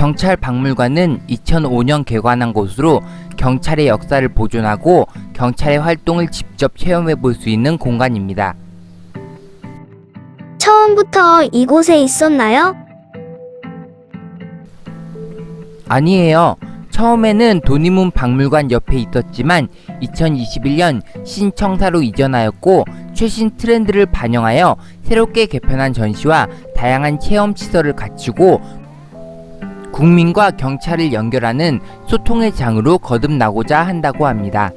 경찰 박물관은 2005년 개관한 곳으로 경찰의 역사를 보존하고 경찰의 활동을 직접 체험해 볼 수 있는 공간입니다. 처음부터 이곳에 있었나요? 아니에요. 처음에는 도니문 박물관 옆에 있었지만 2021년 신청사로 이전하였고 최신 트렌드를 반영하여 새롭게 개편한 전시와 다양한 체험 시설을 갖추고 국민과 경찰을 연결하는 소통의 장으로 거듭나고자 한다고 합니다.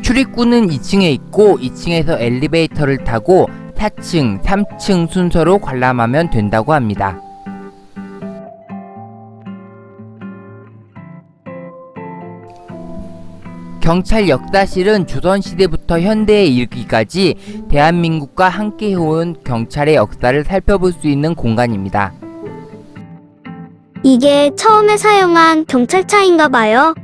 출입구는 2층에 있고 2층에서 엘리베이터를 타고 4층, 3층 순서로 관람하면 된다고 합니다. 경찰 역사실은 조선시대부터 현대에 이르기까지 대한민국과 함께 해온 경찰의 역사를 살펴볼 수 있는 공간입니다. 이게 처음에 사용한 경찰차인가 봐요.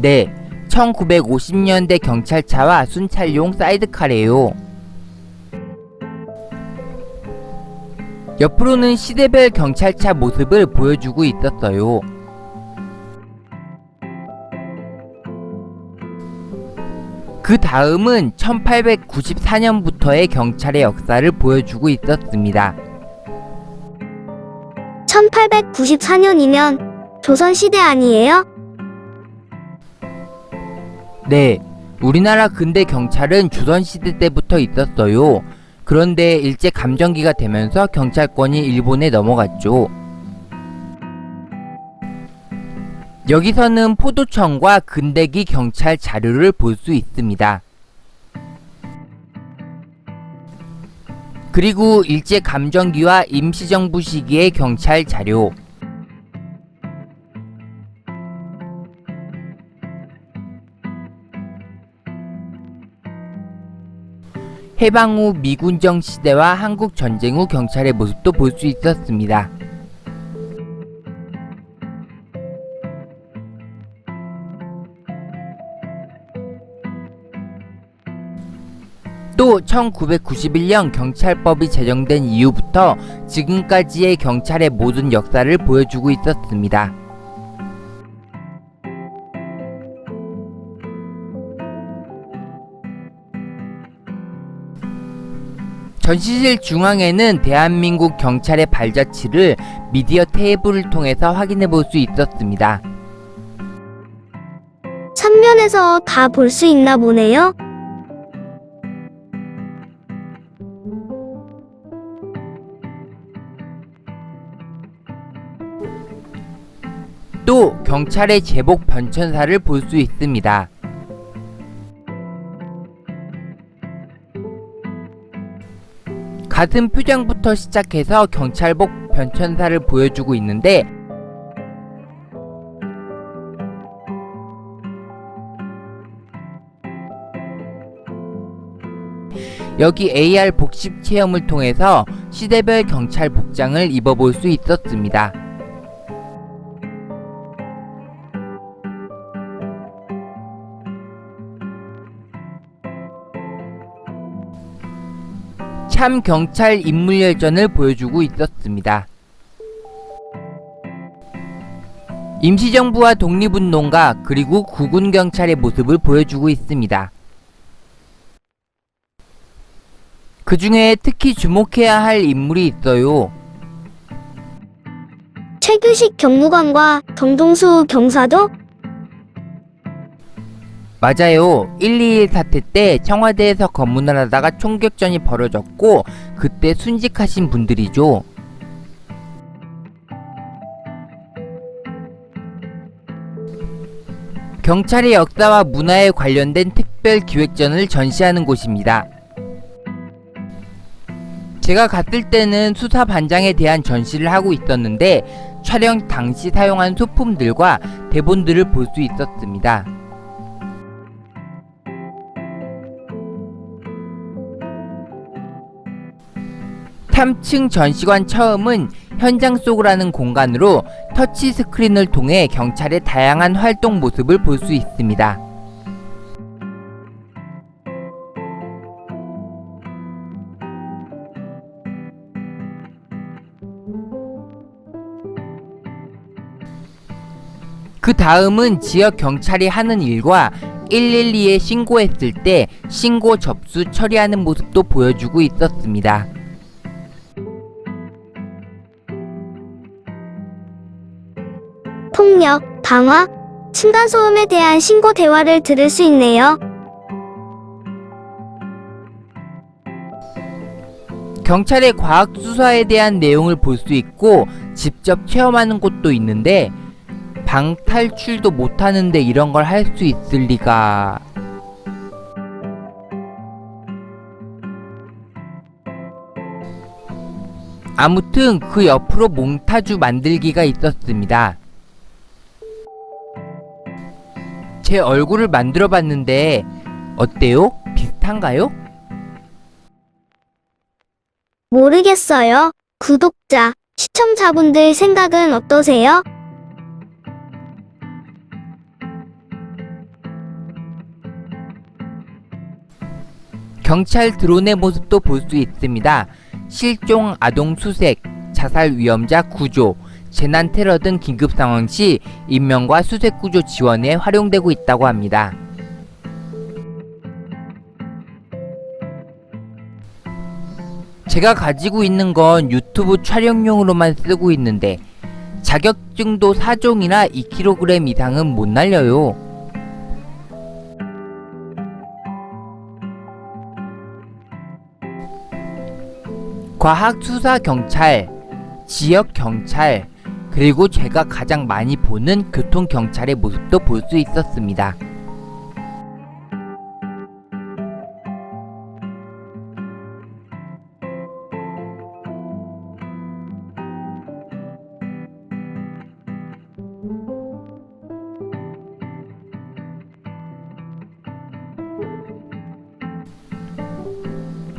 네, 1950년대 경찰차와 순찰용 사이드카래요. 옆으로는 시대별 경찰차 모습을 보여주고 있었어요. 그 다음은 1894년부터의 경찰의 역사를 보여주고 있었습니다. 1894년이면 조선시대 아니에요? 네, 우리나라 근대 경찰은 조선시대 때부터 있었어요. 그런데 일제 감정기가 되면서 경찰권이 일본에 넘어갔죠. 여기서는 포도청과 근대기 경찰 자료를 볼 수 있습니다. 그리고 일제 감정기와 임시정부 시기의 경찰 자료, 해방 후 미군정 시대와 한국 전쟁 후 경찰의 모습도 볼 수 있었습니다. 또 1991년 경찰법이 제정된 이후부터 지금까지의 경찰의 모든 역사를 보여주고 있었습니다. 전시실 중앙에는 대한민국 경찰의 발자취를 미디어 테이블을 통해서 확인해 볼 수 있었습니다. 삼면에서 다 볼 수 있나 보네요. 또 경찰의 제복 변천사를 볼 수 있습니다. 가슴 표정부터 시작해서 경찰복 변천사를 보여주고 있는데 여기 AR 복식 체험을 통해서 시대별 경찰 복장을 입어볼 수 있었습니다. 참 경찰 인물 열전을 보여주고 있었습니다. 임시정부와 독립운동가 그리고 구군 경찰의 모습을 보여주고 있습니다. 그 중에 특히 주목해야 할 인물이 있어요. 최규식 경무관과 정동수 경사도 맞아요. 121 사태 때 청와대에서 검문을 하다가 총격전이 벌어졌고 그때 순직하신 분들이죠. 경찰의 역사와 문화에 관련된 특별 기획전을 전시하는 곳입니다. 제가 갔을 때는 수사 반장에 대한 전시를 하고 있었는데 촬영 당시 사용한 소품들과 대본들을 볼 수 있었습니다. 3층 전시관 처음은 현장 속이라는 공간으로 터치 스크린을 통해 경찰의 다양한 활동 모습을 볼 수 있습니다. 그 다음은 지역 경찰이 하는 일과 112에 신고했을 때 신고 접수 처리하는 모습도 보여주고 있었습니다. 폭력, 방화, 층간소음에 대한 신고 대화를 들을 수 있네요. 경찰의 과학 수사에 대한 내용을 볼 수 있고 직접 체험하는 곳도 있는데 방 탈출도 못 하는데 이런 걸 할 수 있을 리가 아무튼 그 옆으로 몽타주 만들기가 있었습니다. 제 얼굴을 만들어 봤는데 어때요? 비슷한가요? 모르겠어요. 구독자, 시청자분들 생각은 어떠세요? 경찰 드론의 모습도 볼 수 있습니다. 실종 아동 수색, 자살 위험자 구조, 재난 테러 등 긴급 상황 시 인명과 수색 구조 지원에 활용되고 있다고 합니다. 제가 가지고 있는 건 유튜브 촬영용으로만 쓰고 있는데 자격증도 4종이나 2kg 이상은 못 날려요. 과학 수사 경찰, 지역 경찰, 그리고 제가 가장 많이 보는 교통 경찰의 모습도 볼 수 있었습니다.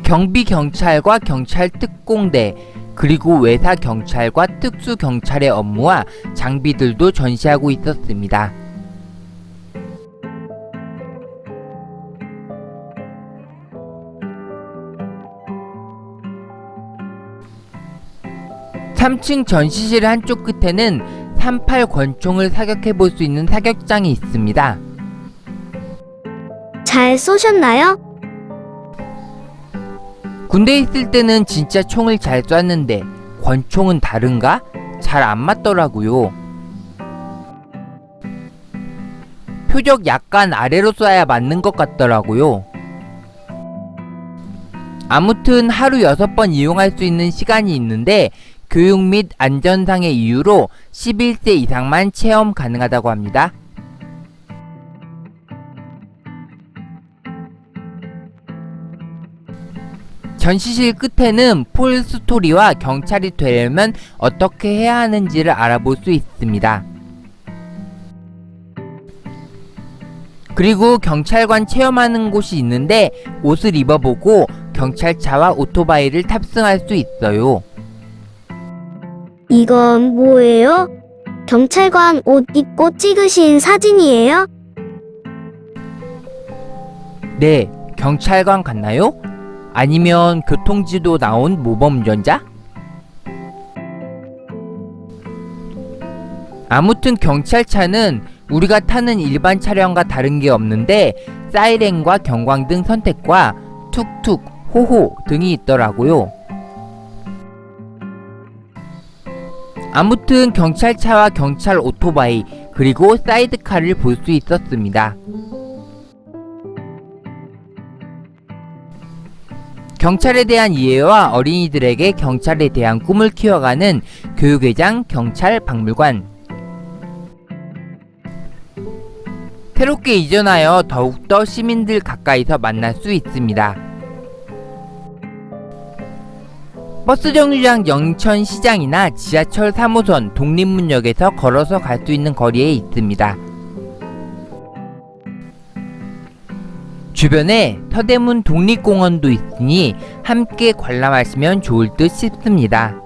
경비 경찰과 경찰 특공대 그리고 외사 경찰과 특수 경찰의 업무와 장비들도 전시하고 있었습니다. 삼층 전시실 한쪽 끝에는 38 권총을 사격해 볼 수 있는 사격장이 있습니다. 잘 쏘셨나요? 군대 있을 때는 진짜 총을 잘 쐈는데 권총은 다른가? 잘 안 맞더라고요. 표적 약간 아래로 쏴야 맞는 것 같더라고요. 아무튼 하루 6번 이용할 수 있는 시간이 있는데 교육 및 안전상의 이유로 11세 이상만 체험 가능하다고 합니다. 전시실 끝에는 폴 스토리와 경찰이 되려면 어떻게 해야 하는지를 알아볼 수 있습니다. 그리고 경찰관 체험하는 곳이 있는데 옷을 입어보고 경찰차와 오토바이를 탑승할 수 있어요. 이건 뭐예요? 경찰관 옷 입고 찍으신 사진이에요? 네, 경찰관 같나요? 아니면 교통지도 나온 모범운전자? 아무튼 경찰차는 우리가 타는 일반 차량과 다른 게 없는데 사이렌과 경광등 선택과 툭툭, 호호 등이 있더라고요. 아무튼 경찰차와 경찰 오토바이 그리고 사이드카를 볼 수 있었습니다. 경찰에 대한 이해와 어린이들에게 경찰에 대한 꿈을 키워가는 교육회장 경찰 박물관. 새롭게 이전하여 더욱더 시민들 가까이서 만날 수 있습니다. 버스 정류장 영천시장이나 지하철 3호선 독립문역에서 걸어서 갈 수 있는 거리에 있습니다. 주변에 서대문 독립공원도 있으니 함께 관람하시면 좋을 듯 싶습니다.